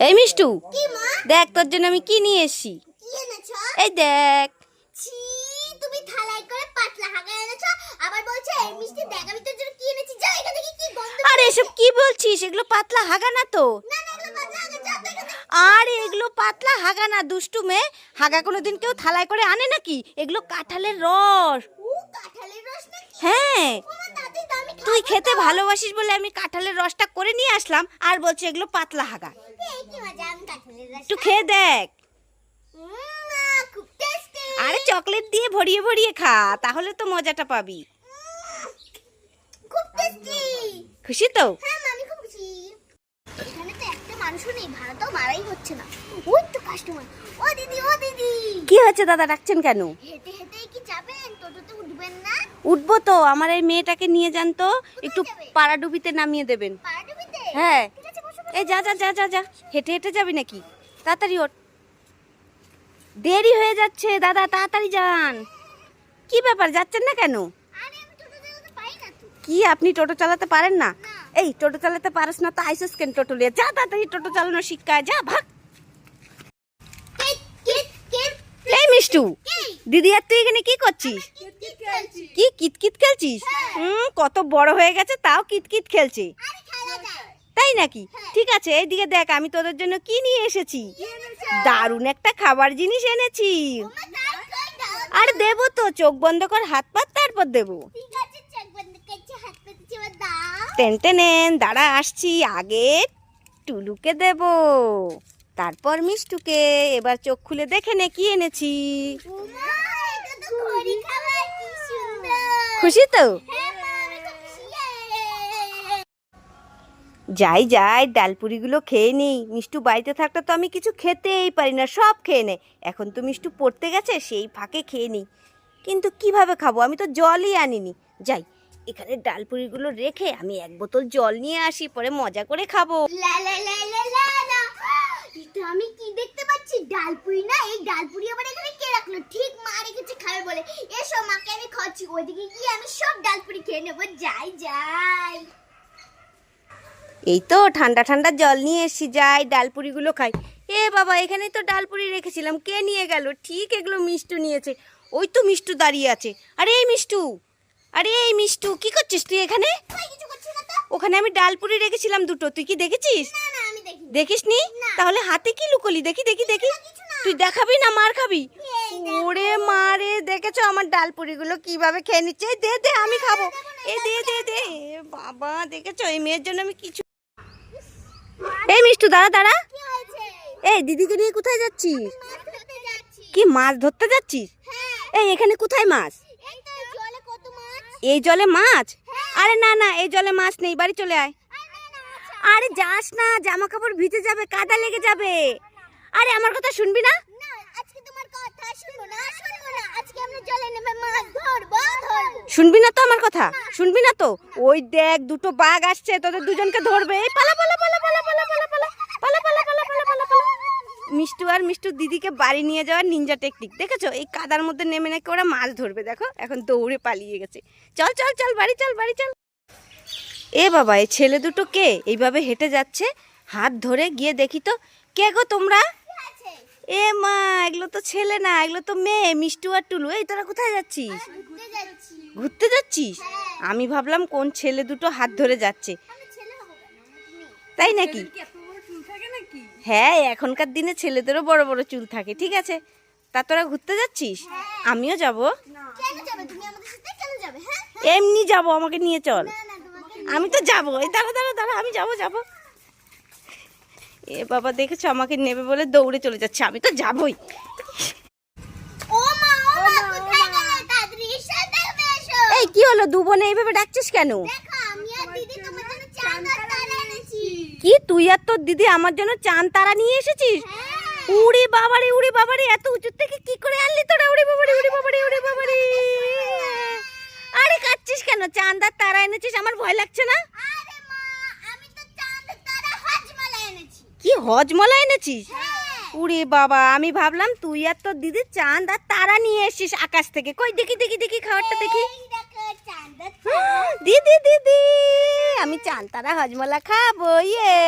এই মিষ্টু দেখ তোর জন্য আমি কি নিয়ে এসছি। এই দেখ। তুমি থালায় করে পাতলা হাগা এনেছো আবার বলছো এই মিষ্টি দেখ আমি তোর জন্য কি এনেছি যা এখান থেকে কি গন্ধ আরে এসব কি বলছিস? এগুলো পাতলা হাগা না তো? আরে এগুলো পাতলা হাগা না দুষ্টু মেয়ে। হাগা কোনোদিন কেউ থালায় করে আনে নাকি? এগুলো কাঁঠালের রস। কাঁঠালের রস হ্যাঁ। তুই খেতে ভালোবাসিস বলে আমি কাঁঠালের রসটা করে নিয়ে আসলাম আর বলছে এগুলো পাতলা হাগা। একটু খেয়ে দেখ। আরে চকলেট দিয়ে ভরিয়ে ভরিয়ে খা তাহলে তো মজাটা পাবি। খুশি তো? কি হচ্ছে দাদা ডাকছেন কেন? হেঁটে উঠবো তো আমার এই মেয়েটাকে নিয়ে যান তো একটু? পাড়াডুবিতে নামিয়ে দেবেন। হ্যাঁ। এই যা যা যা যা যা। হেঁটে হেঁটে যাবি নাকি? তাড়াতাড়ি ওঠ। দেরি হয়ে যাচ্ছে দাদা তাড়াতাড়ি যান। কি ব্যাপার যাচ্ছেন না কেন? কি আপনি টোটো চালাতে পারেন না। এই টোটো চালাতে পারিস না তো আইসিস কেন টোটো নিয়ে? যা তাড়াতাড়ি টোটো চালানো শিক্ষায় যা ভাগ কে কে কে মিষ্টু দিদি আর তুই এখানে কি করছিস? কি কিতকিত খেলছিস? হুম, কত বড় হয়ে গেছে, তাও কিতকিত খেলছে। তাই নাকি? ঠিক আছে, এইদিকে দেখ, আমি তোদের জন্য কি নিয়ে এসেছি? দারুণ একটা খাবার জিনিস এনেছি। আর দেবো তো, চোখ বন্ধ কর, হাত পাত তারপর দেবো। টেন টেনেন দাঁড়া, আসছি, আগে টুলুকে দেব। তারপর মিষ্টুকে এবার চোখ খুলে দেখে নে কি এনেছি? খুশি তো? হ্যাঁ যাই যাই ডালপুরিগুলো খেয়ে নেই। মিষ্টু বাড়িতে থাকলে তো আমি কিছু খেতেই পারি না সব খেয়ে নে। এখন তো মিষ্টু পড়তে গেছে সেই ফাঁকে খেয়ে নিই। কিন্তু কীভাবে খাব? আমি তো জলই আনিনি। যাই এখানে ডালপুরিগুলো রেখে আমি এক বোতল জল নিয়ে আসি পরে মজা করে খাব। লা লা লা লা লা আমি কি দেখতে পাচ্ছি? ডালপুরি না? এই ডালপুরি আবার এখানে কে রাখল? ঠিক মা রেখেছে খাবে বলে। এসো মাকে আমি খাচ্ছি ওইদিকে গিয়ে আমি সব ডালপুরি খেয়ে নেব। যাই যাই। এই তো ঠান্ডা ঠান্ডা জল নিয়ে এসছি। যাই ডালপুরিগুলো খাই। এ বাবা এখানে তো ডালপুরি রেখেছিলাম। কে নিয়ে গেল? ঠিক এগুলো মিষ্টু নিয়েছে। ওই তো মিষ্টু দাঁড়িয়ে আছে। আরে এই মিষ্টু! আরে এই মিষ্টু! কি করছিস তুই এখানে? ওখানে আমি ডালপুরি রেখেছিলাম দুটো। তুই কি দেখেছিস? দেখিসনি? তাহলে হাতে কি লুকোলি? দেখি দেখি দেখি। তুই দেখাবি না মার খাবি? ওরে মারে দেখেছ আমার ডাল ডালপুরিগুলো কীভাবে খেয়ে নিচ্ছে? দে দে আমি খাব। এ দে দে দে। বাবা দেখেছ? এই মেয়ের জন্য আমি কিছু এই মিষ্টু দাঁড়া দাঁড়া। কি হয়েছে? এই দিদিকে নিয়ে কোথায় যাচ্ছিস? মাছ ধরতে যাচ্ছি। কি মাছ ধরতে যাচ্ছিস? হ্যাঁ। এই এখানে কোথায় মাছ? এই জলে কত মাছ? এই জলে মাছ? আরে না না এই জলে মাছ নেই বাড়ি চলে আয়। আরে আচ্ছা যাস না জামা কাপড় ভিজে যাবে কাদা লেগে যাবে আরে আমার কথা শুনবি না শুনব না তো আমার কথা শুনবি না তো ওই দেখ দুটো বাঘ আসছে তোদের দুজনকে ধরবে এই পালা পালা পালা পালা পালা পালা পালা পালা পালা পালা পালা পালা পালা মিষ্টু আর মিষ্টু দিদিকে বাড়ি নিয়ে যাওয়ার নিনজা টেকনিক দেখেছ এই কাদার মধ্যে নেমে নাকি ওরা মাছ ধরবে দেখো এখন দৌড়ে পালিয়ে গেছে চল চল চল বাড়ি চল বাড়ি চল এ বাবা এই ছেলে দুটো কে? এইভাবে হেঁটে যাচ্ছে। হাত ধরে গিয়ে দেখি তো কে গো তোমরা? এ মা এগুলো তো ছেলে না এগুলো তো মেয়ে মিষ্টু আর টুলু। এই তোরা কোথায় যাচ্ছিস? ঘুরতে যাচ্ছিস? আমি ভাবলাম কোন ছেলে দুটো হাত ধরে যাচ্ছে। তাই নাকি? হ্যাঁ এখনকার দিনে ছেলেদেরও বড় বড় চুল থাকে ঠিক আছে? তা তোরা ঘুরতে যাচ্ছিস? আমিও যাব। কেন যাবে তুমি আমাদের সাথে কেন যাবে হ্যাঁ? এমনি যাব আমাকে নিয়ে চল। আমি তো যাব। এই দাঁড়া দাঁড়া দাঁড়া আমি যাব যাব। এ বাবা দেখেছ আমাকে নেবে বলে দৌড়ে চলে যাচ্ছে। আমি তো যাবই। এই কি হলো? দু বোনে এইভাবে ডাকছিস কেন? কি? তুই আর তোর দিদি আমার জন্য চান তারা নিয়ে এসেছিস? হ্যাঁ। উড়ি বাবারে উড়ি বাবারে এত উঁচু থেকে কি করে আনলি তোরা? উড়ি বাবারে উড়ি বাবারে উড়ি বাবারে আরে কাচ্ছিস কেন? চান্দার তারা এনেছিস? আমার ভয় লাগছে না? চাঁদা কি হজমলা এনেছিস? হ্যাঁ। উড়ি বাবা আমি ভাবলাম তুই আর তোর দিদি চাঁদ আর তারা নিয়ে এসিস আকাশ থেকে। কই দেখি দেখি দেখি খাবারটা দেখি। দিদি দিদি আমি চান তারা হজমলা খাব ইয়ে।